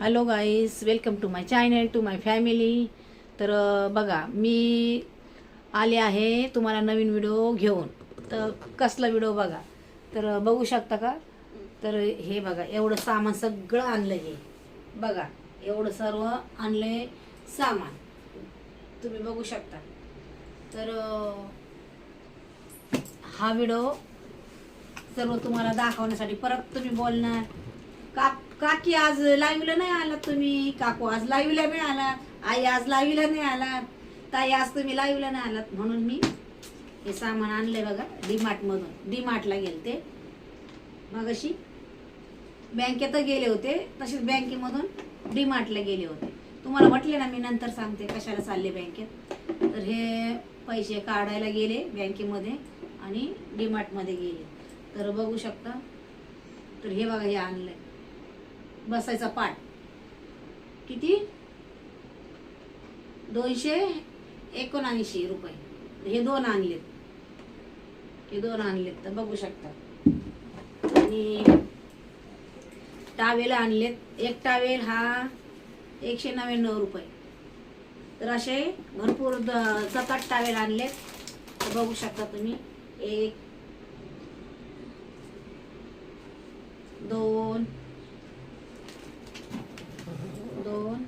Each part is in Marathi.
Hello guys welcome to my channel to my family तर बघा मी आले आहे तुम्हाला नवीन व्हिडिओ घेऊन. तर कसला व्हिडिओ बघा? तर बघू शकता का? तर हे बघा एवढं सामान सगळं आणलं हे. बघा एवढं सर्व आणलं सामान. तुम्ही बघू शकता. तर हा व्हिडिओ सर्व तुम्हाला दाखवण्यासाठी परत तुम्ही बोलणार. काकी आज लाईव्हला नाही आलात तुम्ही? काकू आज लाईव्हला नाही आलात आई आज लाईव्हला नाही आलात ताई आज तुम्ही लाईव्हला नाही आलात म्हणून मी हे सामान आणलंय बघा डीमार्टमधून मधून. डी मार्टला गेले ते मग अशी बँकेत गेले होते. तसेच बँकेमधून डी मार्टला गेले होते. तुम्हाला म्हटले ना मी नंतर सांगते कशाला चालले बँकेत तर हे पैसे काढायला गेले बँकेमध्ये आणि डीमार्टमध्ये गेले. तर बघू शकता. तर हे बघा हे आणलंय. बसायचा पाठ. किती? दोनशे एकोणऐंशी रुपये. हे दोन आणलेत. हे दोन आणलेत तर बघू शकता. आणि टावेल आणलेत. एक टावेल हा एकशे नव्याण्णव रुपये. तर असे भरपूर द- सात आठ टावेल आणलेत. तर बघू शकता तुम्ही. एक दोन दोन.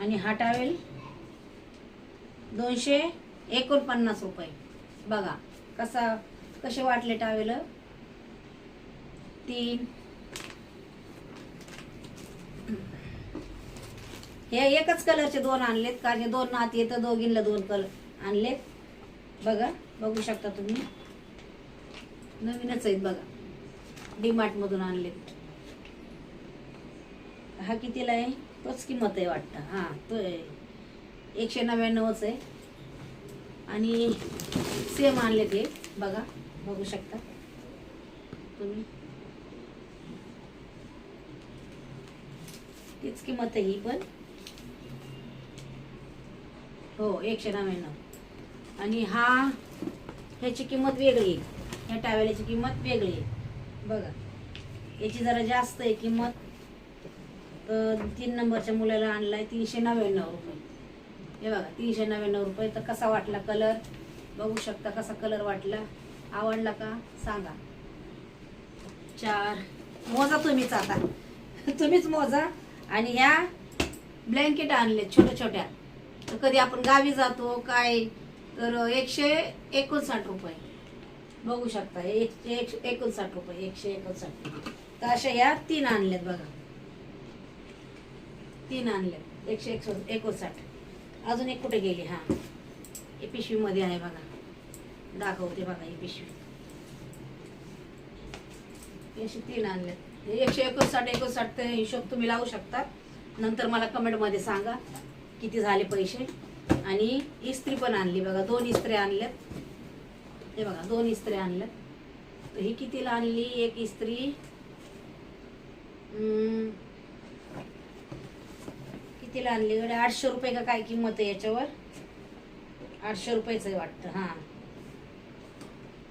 आणि हा टावेल दोनशे एकोणपन्नास रुपये. बघा कसा कसे वाटले टावेल? तीन. हे एकच कलरचे दोन आणलेत कारण दोन नाती येतं दोघींना दोन कलर आणलेत. बघा बघू शकता तुम्ही. नवीनच आहेत बघा. डी आणलेत. हा कितीला आहे? तोच किंमत आहे वाटतं. हां तो आहे. एकशे नव्याण्णवच आहे. आणि सेम आणले ते बघा बघू शकता. तुम्ही. तीच किंमत आहे ही पण. हो एकशे नव्याण्णव. आणि हा ह्याची किंमत वेगळी आहे. ह्या टावेल्याची किंमत वेगळी आहे. बघा. याची जरा जास्त आहे किंमत. तर तीन नंबरच्या मुलाला आणलाय तीनशे नव्याण्णव रुपये. हे बघा तीनशे नव्याण्णव रुपये. तर कसा वाटला कलर बघू शकता कसा कलर वाटला. आवडला का? सांगा. चार. मोजा तुम्हीच आता. तुम्हीच मोजा. आणि ह्या ब्लँकेट आणले छोट्या छोट्या. तर कधी आपण गावी जातो काय तर एकशे एकोणसाठ रुपये. बघू शकता एक एक एकोणसाठ रुपये एकशे एकोणसाठ. तर अशा ह्या तीन आणल्यात बघा. तीन आणले. एकशे एकसो एकोणसाठ. अजून एक कुठे गेली? हां. हे पिशवीमध्ये आहे बघा. दाखवते बघा ही पिशवी. एकशे तीन आणल्यात एकशे एकोणसाठ एकोणसाठ ते हिशोब तुम्ही लावू शकता. नंतर मला कमेंटमध्ये सांगा किती झाले पैसे. आणि इस्त्री पण आणली बघा. दोन इस्त्री आणल्यात. हे बघा दोन इस्त्री आणल्यात. तर ही कितीला आणली? एक इस्त्री कितीला आणली. गड्या आठशे रुपये का काय किंमत आहे याच्यावर? आठशे रुपयेच आहे वाटतं हां.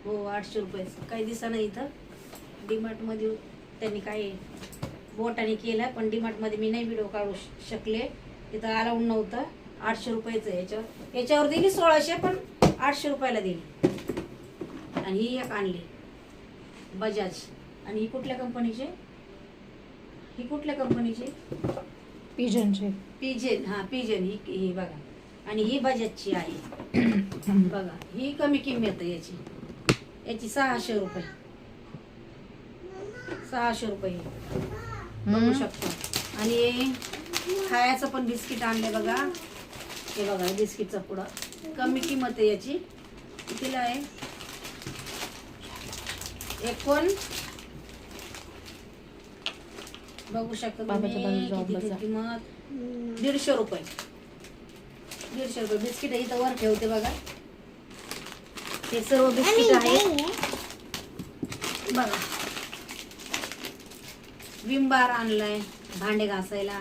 हो आठशे रुपयेच. काही दिसा नाही इथं. डीमार्टमध्ये त्यांनी काय बोटाने केलं पण डीमार्टमध्ये मी नाही व्हिडिओ काढू शकले. तिथं अलाउड नव्हतं. आठशे रुपयाचं याच्यावर. याच्यावर दिली सोळाशे पण आठशे रुपयाला दिली. आणि ही एक आणली. बजाज. आणि ही कुठल्या कंपनीची? ही कुठल्या कंपनीची? पिजनचे पिजेन हा पिजेन ही ही बघा. आणि ही बजाजची आहे. बघा ही कमी किंमत आहे याची. याची सहाशे रुपये. सहाशे रुपये. बघू शकता. आणि खायचं पण बिस्किट आणले बघा. हे बघा बिस्किटचा पुडा कमी किंमत आहे याची. कितीला आहे? एकोण बघू शकता बाबाच्या तुम्ही बाजूला किती बसा. किंमत? दीडशे रुपये. दीडशे रुपये बिस्किट इथं वर ठेवते बघा. हे सर्व बिस्किट आहे. बघा. विंबार आणलाय भांडे घासायला.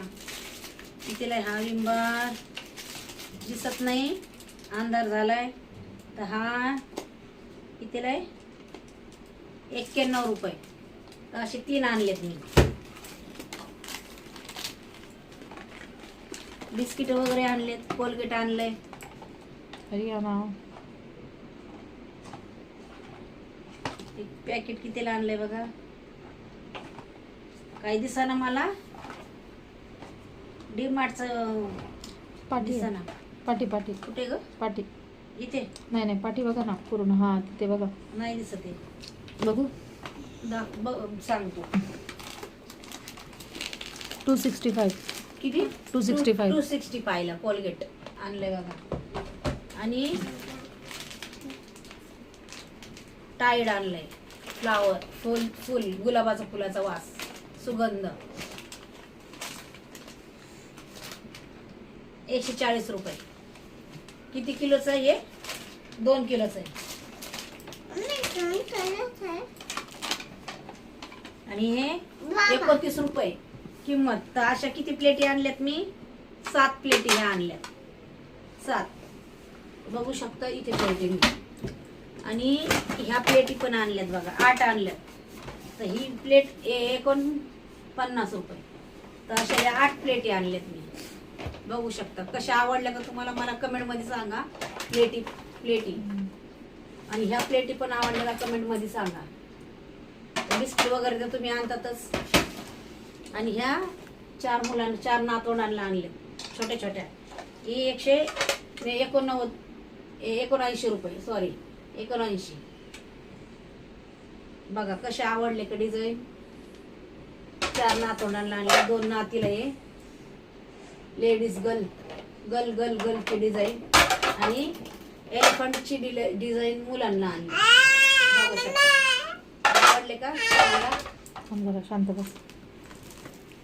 कितीला हा विंबार? दिसत नाही. अंधार झालाय. तर हा कितीला आहे? एक्क्याण्णव रुपये. तर असे तीन आणलेत मी. बिस्किट वगैरे आणलेत कोलगेट आणलंय. हरियाणा एक पॅकेट कितीला आणलंय बघा? काही दिसाना मला. डी मार्टचं पाठी. दिसाना. पाठी पाठी कुठे ग? पाठी इथे? नाही नाही पाठी बघा ना पूर्ण. हा तिथे बघा. नाही दिसत आहे बघ. सांगतो. Two sixty five. किती? 265. टू सिक्स्टी फायला कोलगेट आणलंय बघा. आणि टाईड आणलंय. फ्लावर फुल फुल गुलाबाचा फुलाचा वास सुगंध. एकशे चाळीस रुपये. किती किलोचं आहे हे? दोन किलोचं आहे. आणि हे एकोणतीस रुपये. किंमत. तर अशा किती प्लेटी आणल्यात मी? सात प्लेटी ह्या आणल्यात. सात. बघू शकता इथे पाहिजे मी. आणि ह्या प्लेटी पण आणल्यात बघा. आठ आणल्यात. तर ही प्लेट एकोण पन्नास रुपये. तर अशा या आठ प्लेटी आणल्यात मी. बघू शकता. कशा आवडल्या का तुम्हाला मला कमेंटमध्ये सांगा. प्लेटी प्लेटी आणि ह्या प्लेटी पण आवडल्या का कमेंटमध्ये सांगा. बिस्किट वगैरे तर तुम्ही आणतातच. आणि ह्या चार मुलांना चार नातवंडांना आणले छोट्या छोट्या. ही एकशे एकोणनव्वद ए- एकोणऐंशी रुपये सॉरी एकोणऐंशी. बघा कसे आवडले का डिझाईन चार नातवंडांना आणले दोन नातीला हे. लेडीज गर्ल गर्ल गर्ल गर्लची डिझाईन आणि एलिफंटची डिझाईन मुलांना आणली. बघू शकता. आवडले का? शांत बस.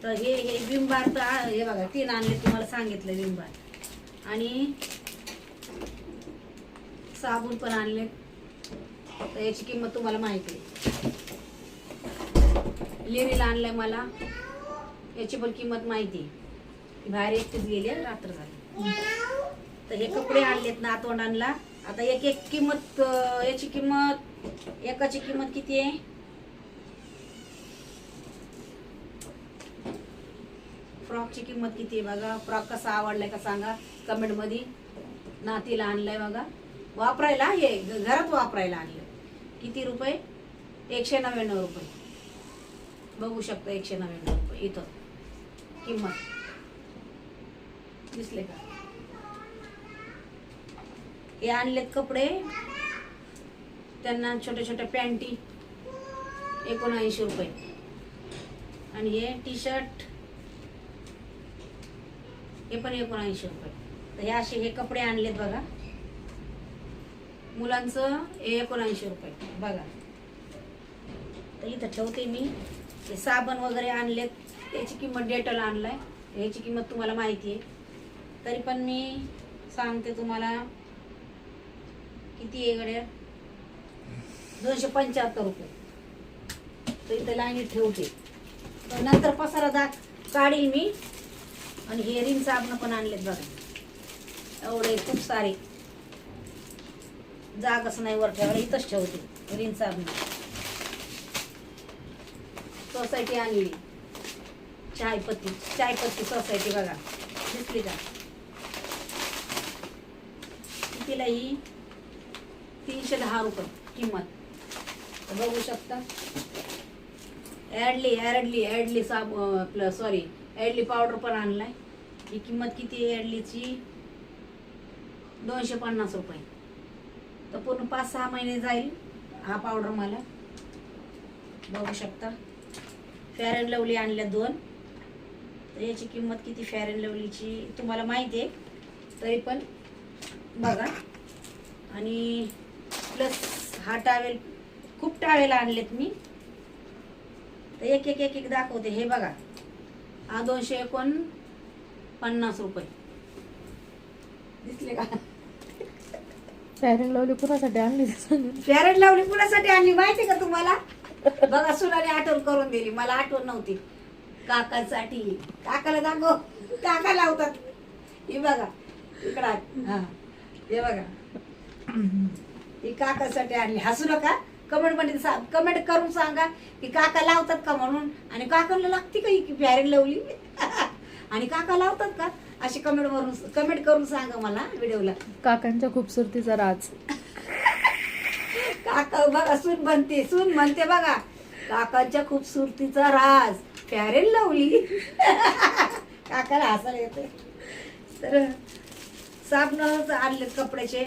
तर हे हे बिंबार तर हे बघा तीन आणले तुम्हाला सांगितलं बिंबार आणि साबण पण आणले. तर याची किंमत तुम्हाला माहिती आहे. लिरीला आणलंय मला. याची पण किंमत माहिती आहे. बाहेर एकटीच गेली रात्र झाली. तर हे कपडे आणलेत ना तोंड आणला आता एक एक किंमत याची किंमत एकाची किंमत किती आहे? फ्रॉकची किंमत किती आहे बघा? फ्रॉक कसा आवडलाय का सांगा? कमेंटमध्ये नातीला आणलाय बघा. वापरायला हे घरात वापरायला आणलं किती रुपये? एकशे नव्याण्णव रुपये. बघू शकता एकशे नव्याण्णव रुपये. इथं. किंमत. दिसले का? हे आणलेत कपडे. त्यांना छोट्या छोट्या पॅन्टी. एकोणऐंशी रुपये. आणि हे टी शर्ट हे पण एकोणऐंशी रुपये. तर हे असे हे कपडे आणलेत बघा. मुलांचं हे एकोणऐंशी रुपये. बघा. तर इथं ठेवते मी. हे साबण वगैरे आणलेत. याची किंमत डेटल आणलाय. याची किंमत तुम्हाला माहिती आहे. तरी पण मी सांगते तुम्हाला किती आहे गड्या? दोनशे पंच्याहत्तर रुपये. तर इथं लाईनीत ठेवते. नंतर पसारा दाग काढील मी. आणि हे रिन साबण पण आणलेत बघा. एवढे खूप सारे. जागच नाही वर ठेवायला इथंच ठेवते रिन साबण सोसायटी आणली. चायपत्ती चायपत्ती सोसायटी बघा. दिसली का? कितीला ही? तीनशे दहा रुपये किंमत. बघू शकता. ॲडली ॲडली ॲडली साब आपलं सॉरी ॲडली पावडर पण आणलाय. ही किंमत किती आहे ॲडलीची दोनशे पन्नास रुपये. तर पूर्ण पाच सहा महिने जाईल हा पावडर मला. बघू शकता. फेअर अँड लवली आणल्या दोन. तर याची किंमत किती फेअर अँड लवलीची तुम्हाला माहिती आहे. तरी पण बघा. आणि प्लस हा टावेल खूप टावेल आणलेत मी. तर एक एक एक एक दाखवते. हे बघा. हा दोनशे एकोण पन्नास रुपये. दिसले का? पॅरेंट लावली कुणासाठी आणली? फेअर लावली कुणासाठी आणली माहिती का तुम्हाला? बघा सुनाने आठवण करून दिली. मला आठवण नव्हती. काकासाठी. काकाला दाखव. काका लावतात. हे बघा. इकडा हा. हे बघा. ही काकासाठी आणली. हसू नका. कमेंटमध्ये कमेंट करून सांगा की काका लावतात का म्हणून? आणि काकाला लागते का ही फॅरेन लावली? आणि काका लावतात का? अशी कमेंट वरून कमेंट करून सांगा मला व्हिडिओला. काकांच्या खूपसुरतीचा राज. काका बघा सून बनते सून म्हणते बघा. काकांच्या खूपसुरतीचा राज. फॅरेन लावली. काकाला हसायला येते तर साबण आणलेत कपड्याचे.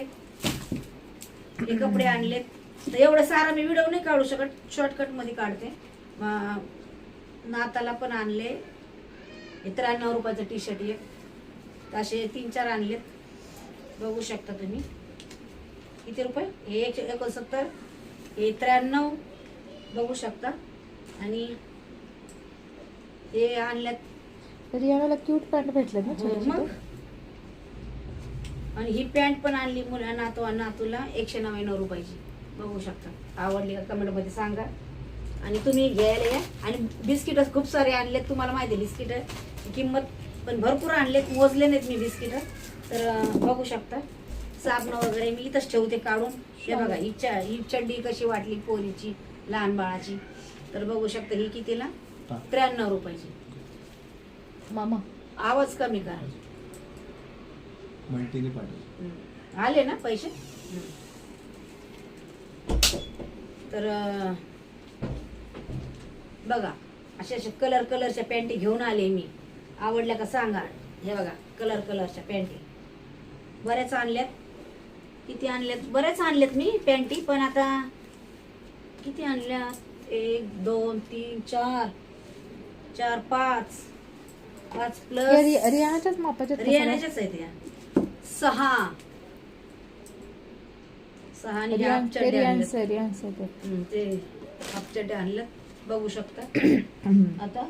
हे कपडे आणलेत. तर एवढं सारा मी व्हिडिओ नाही काढू शकत. शॉर्टकटमध्ये काढते. नाताला पण आणले. हे त्र्याण्णव रुपयाचं टी शर्ट एक तर असे तीन चार आणलेत. बघू शकता तुम्ही. किती रुपये? हे एकशे एकोणसत्तर. हे त्र्याण्णव. बघू शकता. आणि हे आणल्यात. रियानाला क्यूट पॅन्ट भेटले ना मग. आणि ही पॅन्ट पण आणली मुला नातू नातूला एकशे नव्याण्णव रुपयाची. बघू शकता. आवडली का कमेंटमध्ये सांगा. आणि तुम्ही घ्यायला या. आणि बिस्किट खूप सारे आणलेत तुम्हाला माहिती आहे बिस्किट किंमत पण भरपूर आणलेत मोजले नाहीत मी बिस्किट. तर बघू शकता. साबण वगैरे मी इथंच ठेवते काढून. हे बघा ही चा ही चड्डी कशी वाटली पोरीची लहान बाळाची. तर बघू शकता ही कितीला? त्र्याण्णव रुपयाची. मामा. आवाज कमी करा. आले ना पैसे? तर बघा अशा अशा कलर कलरच्या पॅन्टी घेऊन आले मी. आवडल्या का सांगा. हे बघा कलर कलरच्या पॅन्टी बऱ्याच आणल्यात. किती आणल्यात? बऱ्याच आणल्यात मी पॅन्टी पण आता किती आणल्यात? एक दोन तीन चार. चार पाच. पाच प्लस रि- रियानाच्याच मापाच्या आहेत या. सहा. सहा आणि ह्या रियान- हाफ ते चड्ड्या रियान्स आणल्यात. आहे, रियान्स आहे ते. हम्म, ते हाफ चड्ड्या आणल्यात बघू शकता. आता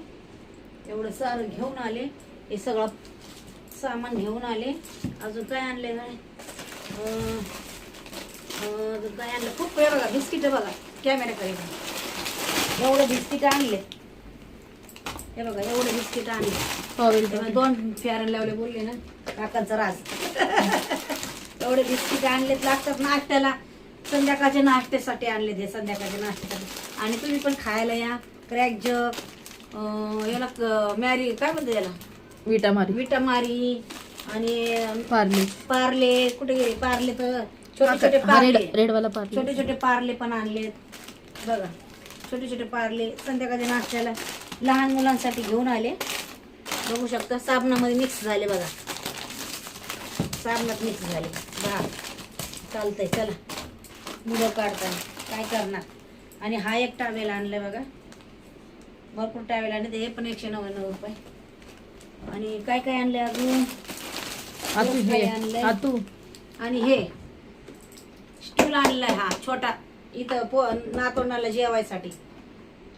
एवढं सारं घेऊन आले हे सगळं सामान घेऊन आले अजून काय आणले काय अं, अं, अजून काय आणलं खूप वेळ बघा बिस्किट बघा कॅमेऱ्याकडे बघा. एवढे बिस्किट आणले हे बघा एवढे बिस्किट आणले तेव्हा. दोन फेअर लावले बोलले ना काकांचा राज एवढे बिस्किट आणलेत लागतात नाश्त्याला. संध्याकाळच्या नाश्त्यासाठी आणले ते संध्याकाळच्या नाश्त्यासाठी. आणि तुम्ही पण खायला या. क्रॅक जग याला मॅरी काय म्हणते याला? विटामारी. विटामारी आणि पार्ले. पार्ले कुठे गेले? पार्ले तर छोटे छोटे पार्ले. रेडवाला पार्ले. छोटे छोटे पार्ले पण आणलेत. बघा छोटे छोटे पार्ले संध्याकाळच्या नाश्त्याला लहान मुलांसाठी घेऊन आले. बघू शकता साबणामध्ये मिक्स झाले बघा. साबणात मिक्स झाले. बघा चालतंय चला. मुलं काढताना काय करणार? आणि हा एक टावेल आणलाय बघा. भरपूर टावेल आणले ते पण एकशे नव्याण्णव रुपये. आणि काय काय आणले अजून? आतू आणि हे. स्टूल आणलाय हा छोटा. इथं पो नातोंडाला जेवायसाठी.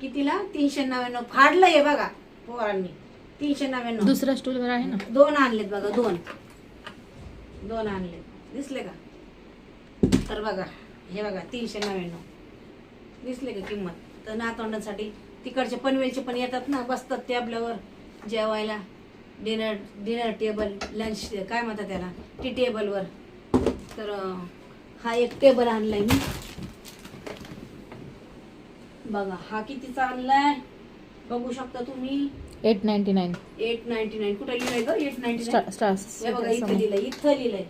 कितीला? तीनशे नव्याण्णव. फाडलं हे बघा पोरांनी. तीनशे नव्याण्णव. दुसऱ्या स्टूलवर आहे ना? दोन आणलेत बघा दोन. दोन आणले. दिसले का? तर बघा हे बघा तीनशे नव्याण्णव. दिसले का किंमत? तर नातोंडांसाठी तिकडचे पनवेलचे पण येतात ना बसतात टेबलावर जेवायला. डिनर डिनर टेबल लंच काय म्हणतात त्याला? टी टेबलवर तर हा एक टेबल आणलाय मी. बघा हा कितीचा आणलाय? बघू शकता तुम्ही. Eight ninety nine eight ninety nine कुठे लिहिलंय ग? एट नाईन्टी नाईन स्टार्स हे बघा इथं लिहिलंय इथं लिहिलंय.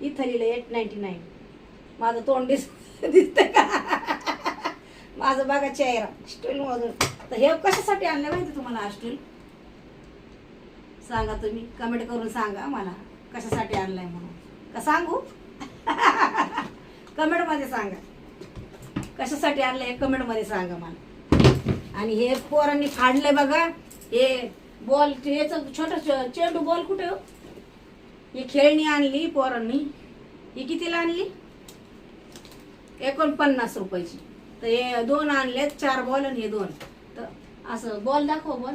इथं लिहिलंय एट नाईन्टी नाईन माझं तोंड दिस दिसतंय का? माझं बघा चेहरा. स्टूल मधून. तर हे कशासाठी आणलं माहिती तुम्हाला हा स्टूल? सांगा तुम्ही. कमेंट करून सांगा मला कशासाठी आणलाय म्हणून. का सांगू? कमेंटमध्ये सांगा. कशासाठी आणलंय हे कमेंटमध्ये सांगा मला. आणि हे पोरांनी फाडलंय बघा. हे बॉल याच छोट चेंडू बॉल कुठे? हो? खेळणी आणली पोरांनी. ही कितीला आणली? एकोणपन्नास रुपयाची. तर हे दोन आणलेत चार बॉल आणि हे दोन. तर असं बॉल दाखव बॉल.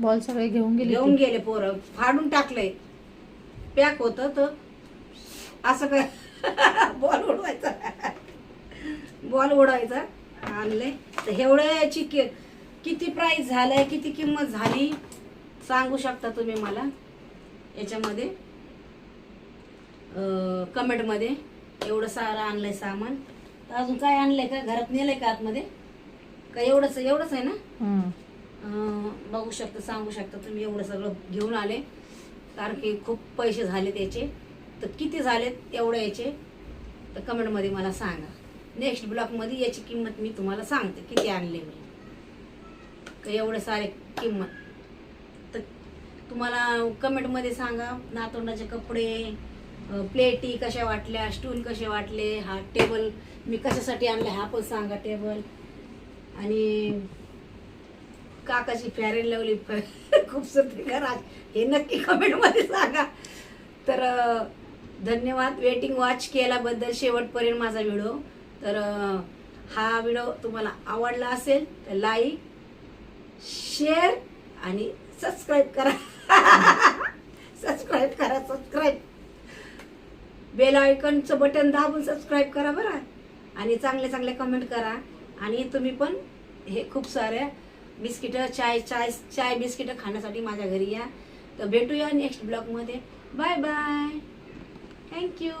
बॉल सगळे घेऊन गेले घेऊन गेले पोरं. फाडून टाकलंय. पॅक होत तर असं काय? बॉल उडवायचा. बॉल उडवायचा. आणलंय. तर एवढ्याची किती प्राइस झालंय किती किंमत झाली? सांगू शकता तुम्ही मला? याच्यामध्ये कमेंटमध्ये एवढं सारं आणलंय सामान. तर अजून काय आणलंय का? घरात नेलंय का आतमध्ये? का एवढंच एवढंच आहे ना? बघू शकता सांगू शकता तुम्ही. एवढं सगळं घेऊन आले. कारण की खूप पैसे झाले त्याचे. तर किती झालेत एवढे याचे? तर कमेंटमध्ये मला सांगा. नेक्स्ट ब्लॉकमध्ये याची किंमत मी तुम्हाला सांगते. किती आणले मी. तर एवढे सारे किंमत? तर तुम्हाला कमेंटमध्ये सांगा नातोंडाचे कपडे प्लेटी कशा वाटल्या स्टूल कसे वाटले हा टेबल मी कशासाठी आणला हा पण सांगा टेबल आणि काकाची फॅरेन लावली खूपसूरती घरात हे नक्की कमेंटमध्ये सांगा. तर धन्यवाद. वेटिंग वॉच केल्याबद्दल शेवटपर्यंत माझा व्हिडिओ तर हा व्हिडिओ तुम्हाला आवडला असेल तर लाईक शेअर आणि सबस्क्राईब करा. सबस्क्राईब करा सबस्क्राईब बेल आयकॉनचं बटन दाबून सबस्क्राईब करा बरं. आणि चांगले चांगले कमेंट करा. आणि तुम्ही पण हे खूप साऱ्या बिस्किटं चाय चाय चाय बिस्किटं खाण्यासाठी माझ्या घरी या. तर भेटूया नेक्स्ट ब्लॉगमध्ये बाय बाय थँक्यू